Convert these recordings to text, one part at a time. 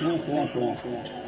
Não, não, não, não.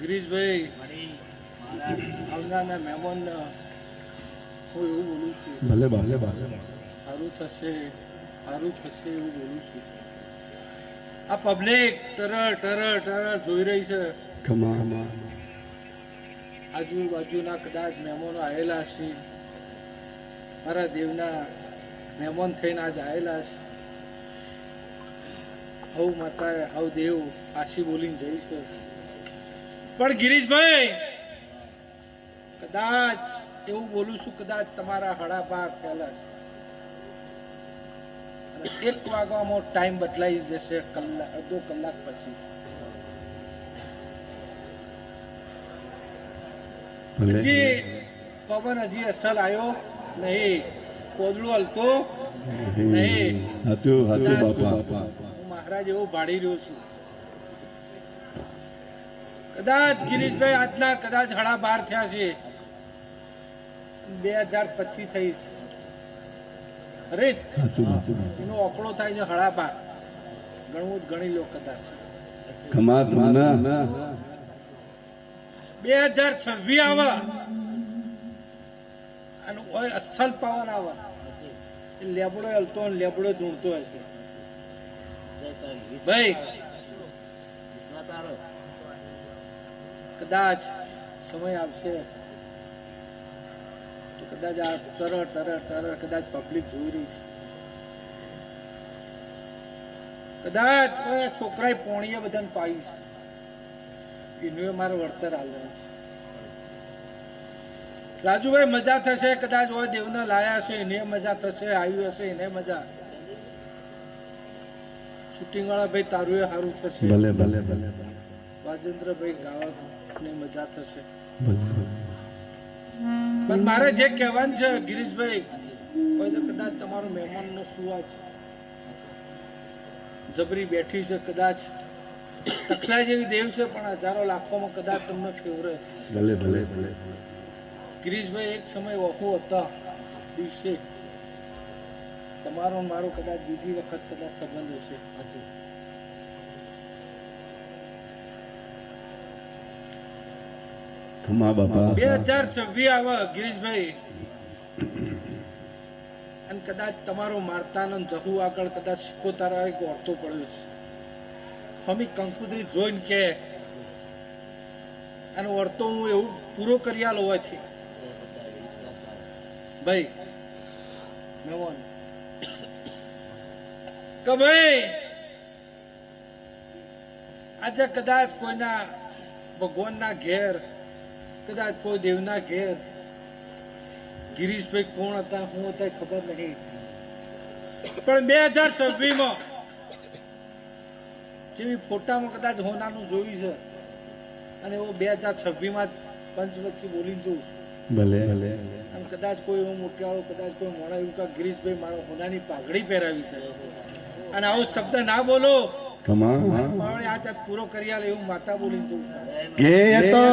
Girishbhai આવનારના મહેમાન હું એવું બોલું છું ભલે ભલે ભલે. સારું થશે સારું થશે એવું બોલું છું. આ પબ્લિક ટરર ટરર ટરર જોઈ રહી છે. કમા આજુબાજુના કદાચ મહેમાનો આવેલા છે મારા દેવના મહેમાન થઈને આજ આવેલા છે હવ માતા હવ દેવ આશી બોલીને જઈશ પણ ગિરીશભાઈ કદાચ એવું બોલું છું કદાચ તમારા હડા પહેલા એક વાગવામાં ટાઈમ બદલાઈ જશે કલાક અડધો કલાક પછી. હજી પવન હજી અસલ આવ્યો નહીં કોદળું હલતો નહીં. મહારાજ એવું ભાડી રહ્યો છું. કદાચ ગિરીશભાઈ આજના કદાચ હડા બાર થયા છે. બે હજાર પચીસ થઈ છે. અરે એનો ઓકળો થાય છે હડા બાર. ગણવું જ ગણી લો કદાચ. બે હજાર છવ્વીસ આવે. અને અસલ પાવર આવે. એ લેબડો હલતો લેબડો ધૂણતો હશે ભાઈ. કદાચ સમય આવશે તો કદાચ આ તરળ તરળ તરળ કદાચ પબ્લિક જોઈ રહી છે. કદાચ છોકરાએ પોણીએ બધાને પાઈ છે. એનું મારે વળતર આલવાનું છે. રાજુભાઈ મજા થશે? કદાચ હોય દેવને લાયા હશે એને મજા થશે આવ્યું હશે એને મજા. શૂટિંગ વાળા ભાઈ તારું એ સારું થશે. ભલે ભલે ભલે રાજેન્દ્રભાઈ ગાવાની મજા થશે. પણ મારે જે કહેવાનું છે ગિરીશભાઈ કોઈ તો કદાચ તમારો મહેમાનનો સુવાજ જબરી બેઠી છે કદાચ. તખલા જેવી દેવ છે પણ હજારો લાખોમાં કદાચ તમને ફેવરે. ભલે ભલે ભલે. ગિરીશભાઈ એક સમય ઓખો હતા દિવસે. તમારો મારો કદાચ બીજી વખત કદાચ સંબંધ હશે. કમા બાપા. બે હજાર છવ્વીસ આવે ગિરીશભાઈ કદાચ તમારો મારતાનો જહુ આગળ કદાચ શીખોતારા એક ઓરતો પડ્યો છે. સ્વામી કંકુદરી જોઈને કે અને વર્તો હું એવું પૂરો કરી આલો હોવાથી. ભાઈ નવન કે ભાઈ, આજે કદાચ કોઈના ભગવાનના ઘેર કદાચ કોઈ દેવના ઘેર ગિરીશભાઈ કોણ હતા હું હતા ખબર નહીં પણ બે હજાર છવ્વીસમાં જેવી ફોટામાં કદાચ હોનાનું જોયું છે. અને એવો બે હજાર છવ્વીસમાં માં પંચવચ્ચી બોલી જોઉં ભલે. ભલે. અને કદાચ કોઈ એવો મોટિયાળો કદાચ કોઈ મોડા એવું કે ગિરીશભાઈ મારો હોનાની પાઘડી પહેરાવી છે. અને આવો શબ્દ ના બોલો. કે તો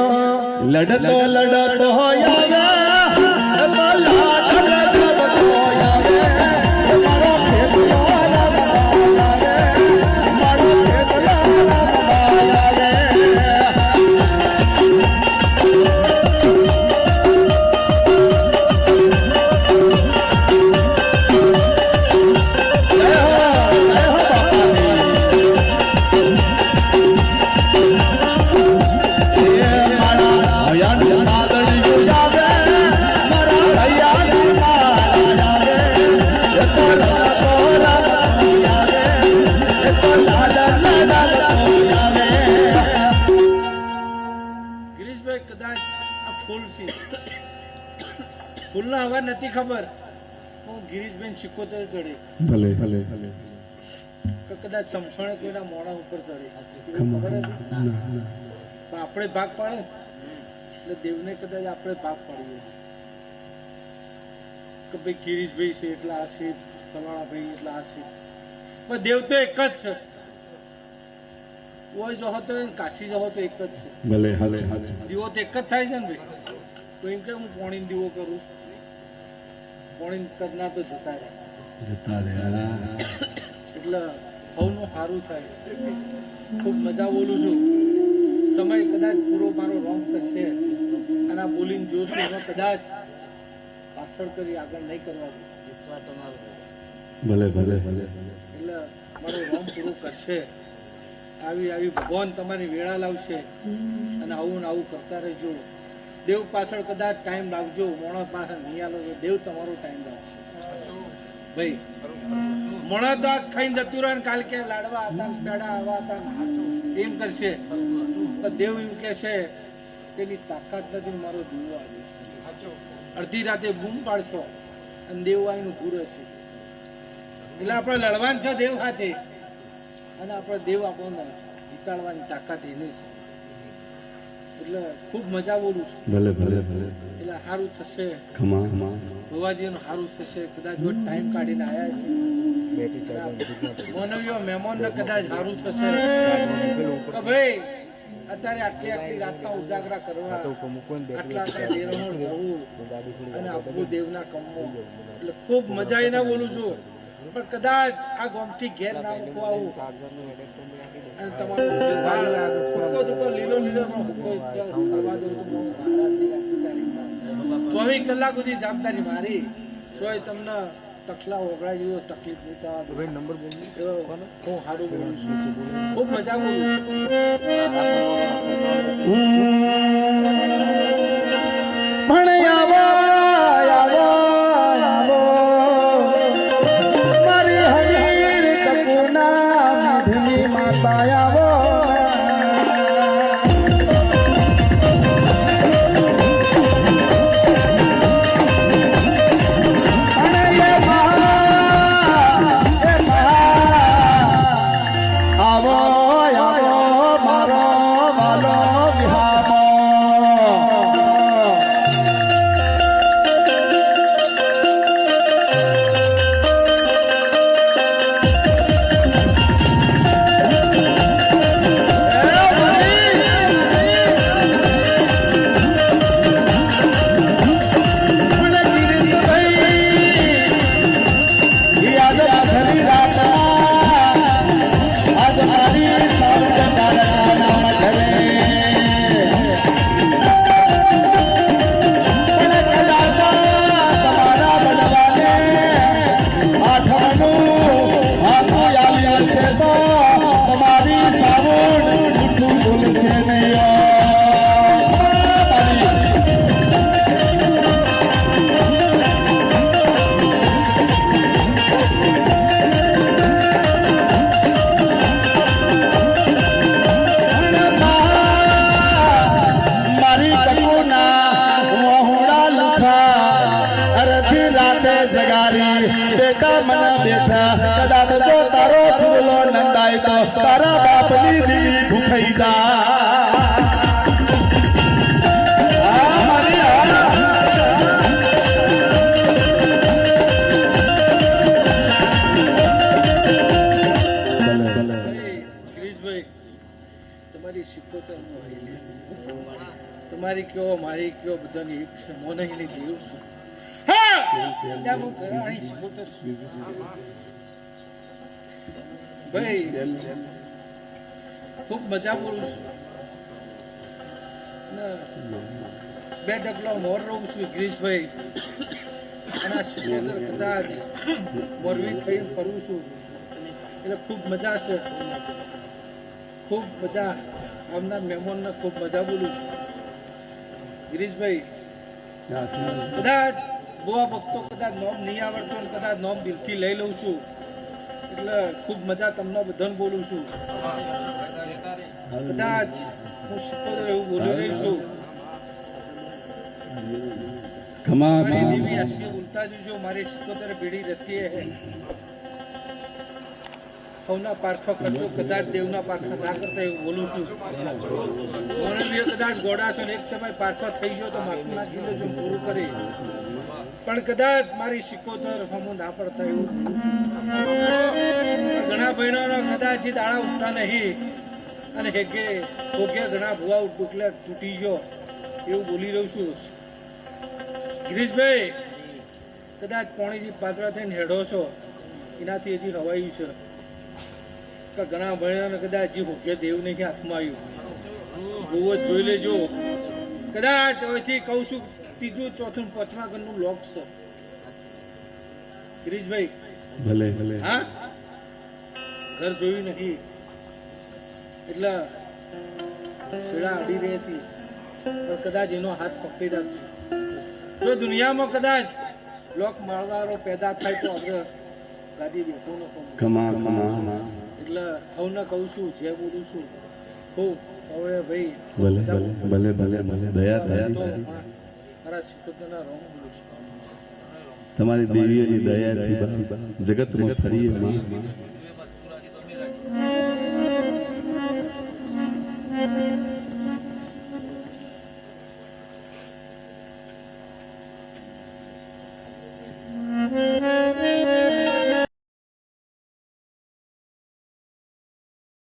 લડતો લડતો ગિરીશભાઈ ફૂલના નથી ખબર. હું ગિરીશબેન સિકોતર ચડી ભલે ભલે ભલે. કદાચ સમસણે કોઈના મોડા ઉપર ચડી ખબર તો આપણે ભાગ પાડે? એટલે દેવને કદાચ આપણે ભાગ પાડીએ. કે ભાઈ ગિરીશભાઈ છે એટલે આ છે ફલાણા ભાઈ એટલે આ છે. પણ દેવ તો એક જ છે. કોઈ જો તો કાશી જો તો એક જ છે. ભલે હાલે દીવો તો એક જ થાય છે ને ભાઈ? તો એમ કે હું પોણી દીવો કરું. પોણી કરનાર તો જતા રહે જતા રહે એટલે સૌનું સારું થાય. ખૂબ મજા બોલું છું. સમય કદાચ પૂરો મારો રોંગ કરશે અને આ બોલીને જોશું. એમાં કદાચ પાછળ કરી આગળ નહીં કરવા તમારો ભલે ભલે ભલે. એટલે મારો રોંગ પૂરો કરશે. આવી આવી ભગવાન તમારી વેળા લાવશે. અને આવું ને આવું કરતા રહેજો. દેવ પાછળ કદાચ ટાઈમ લાગજો મોણસ પાછળ નહીં આલો દેવ તમારો ટાઈમ લાગશે. ભાઈ મોણા તો આજ ખાઈને જતું રહે કાલ કે લાડવા હતા પેડા આવા હતા એમ કરશે. દેવ એમ કે છે તેની તાકાત નથી મારો દીવો આવ્યો અડધી રાતે બૂમ પાડશો અને દેવ આવીને પૂરે છે એટલે આપણે લડવાનું છે દેવ સાથે અને આપણે દેવ આપણને જીતાડવાની તાકાત એની છે. એટલે ખૂબ મજા બોલું છું. ભલે ભલે ભલે. એટલે સારું થશે. ખમા ખમા ભવાજીનું સારું થશે. કદાચ જો ટાઈમ કાઢીને આવ્યા છે. માનવીઓ મહેમાનને કદાચ સારું થશે. ભાઈ અત્યારે આટલી આટલી રાતના ઉજાગરા કરવા. આટલા આટલા દેરાનું જવું અને આપવું દેવના કમવો એટલે ખૂબ મજા એના બોલું છું. પણ કદાચ આ ગોમથી ઘેર ના મૂકો આવું. અને તમારો ધુક્કો લીલો લીલો નો. ચોવીસ કલાક સુધી જવાબદારી મારી. તોય તમને તકલા ઓગળાઈ જેવો તકલીફ નહીં થવા દઉં. એવો હું સારું બોલું છું. ખૂબ મજા બોલું ભૂખાઈ તમારી કયો મારી કયો બધાની એક છે મોને એની જીવ છું. ભાઈ ખૂબ મજા બોલું બે ડગલો મોર રહું છું, ગિરીશભાઈ. કદાચ મોરવી થઈને ફરું છું. એટલે ખૂબ મજા છે. ખૂબ મજા. આવનાર મહેમાનને ખૂબ મજા બોલું છું. ગિરીશભાઈ, કદાચ બુઆ ભક્તો કદાચ નોમ નહીં આવડતો કદાચ નોમ દિલથી લઈ લઉં છું. એટલે ખૂબ મજા તમને બધાને બોલું છું. કદાચ હું શીખોતર એવું બોલી રહી છું. ખમા દેવી આશી ઉલટા જો મારી શીખોતર બીડી રહેતી હે. સૌના પારખા કરજો કદાચ દેવના પારખા ના કરતા એવું બોલું છું. મને કદાચ ગોડા એક સમય પારખો થઈ ગયો તો માથું નાખી લેજો પૂરું કરી. પણ કદાચ મારી સિકોતર હમું ના પડતા એવું. ઘણા બહેનોનો કદાચ જે દાડા ઉઠતા નહીં. અને હેગે ભોગે ઘણા ભુવા ડુકલે તૂટી ગયો. એવું બોલી રહ્યો છું. ગિરીશભાઈ કદાચ પોણીજી પાતળા થઈને હેડો છો. એનાથી હજી રવાયું છે. કે ઘણા ભણ્યા કદાચ હજી ભોગ્ય દેવ નહીં હાથમાં આવ્યું. જ જોઈ લેજો. કદાચ હવેથી કહું છું ત્રીજું ચોથું પાંચમા ઘરનું લોક છે. ગિરીશભાઈ ભલે ભલે. હા? ઘર જોયું નથી. એટલે છેડા અડી રહે છે. પણ કદાચ એનો હાથ પકડી રાખજો. જો દુનિયામાં કદાચ લોક માળવારો પેદા થાય તો આપણે ગાદી બેઠો નો એટલે હવને કહું છું જે બોલું છું હું હવે ભાઈ ભલે ભલે ભલે ભલે ભલે. દયા દયા મારા શિક્ષકોના રોમ બોલું છું. તમારી દેવીઓની દયાથી જગતમાં ફરીએ માં Mm-hmm.